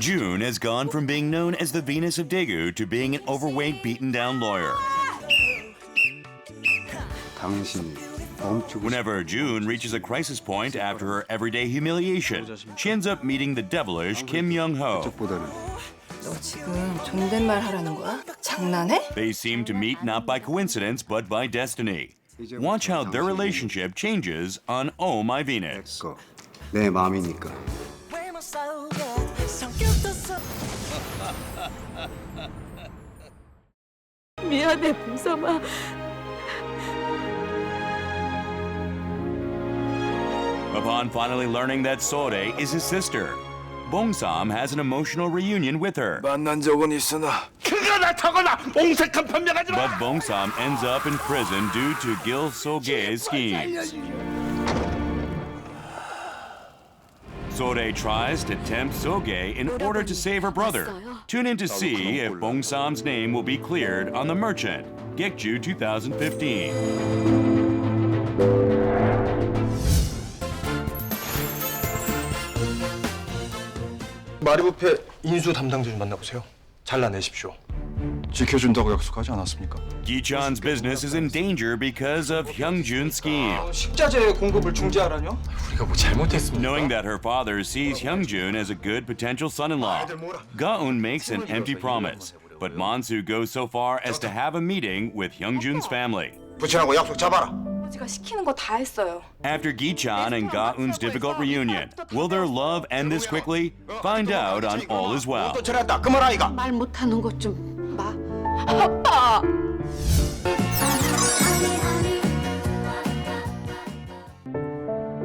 June has gone from being known as the Venus of Daegu to being an overweight, beaten down lawyer. Whenever June reaches a crisis point after her everyday humiliation, she ends up meeting the devilish Kim Young Ho. They seem to meet not by coincidence but by destiny. Watch how their relationship changes on Oh My Venus. 내 마음이니까. 외모 속에 성격도 속 미안해 봉삼아 Upon finally learning that Sore is his sister, Bongsam has an emotional reunion with her. 만난 적은 있으나 그가 나타거나 옹색한 변명하지 마. But Bongsam ends up in prison due to Gil Soge's schemes. Sore tries to tempt Soge in order to save her brother. Tune in to see if Bongsam's name will be cleared on The Merchant, Gekju 2015. 마리부페 인수 담당자 좀 만나보세요. 잘라내십시오. 지켜준다고 약속하지 않았습니까? Gichan's business is in danger because of Hyungjun's scheme. 식자재 공급을 중지하라뇨? 우리가 뭐 잘못했습니까? Knowing that her father sees Hyungjun as a good potential son-in-law, Gaun makes an empty promise. But Monsu goes so far as to have a meeting with Hyungjun's family. 부친하고 약속 잡아라. 제가 시키는 거 다 했어요 After Gichan and Gaun's difficult reunion, will their love end this quickly? Find out on All Is Well. 또 전화했다. 그만 아이가. 말 못하는 것 좀 봐.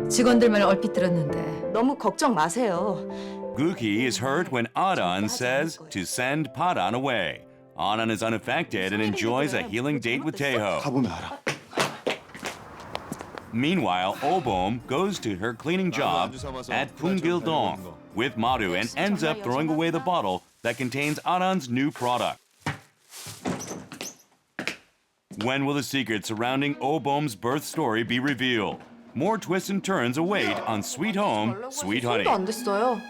직원들 말 얼핏 들었는데 너무 걱정 마세요 Guki is hurt when Adan says to send Padan away. Adan is unaffected and enjoys a healing date with Taeho. 가보면 알아. Meanwhile, Obom goes to her cleaning job at Pungildong with Maru and ends up throwing away the bottle that contains Aran's new product. When will the secret surrounding Obom's birth story be revealed? More twists and turns await on Sweet Home, Sweet Honey. 손도 안 됐어요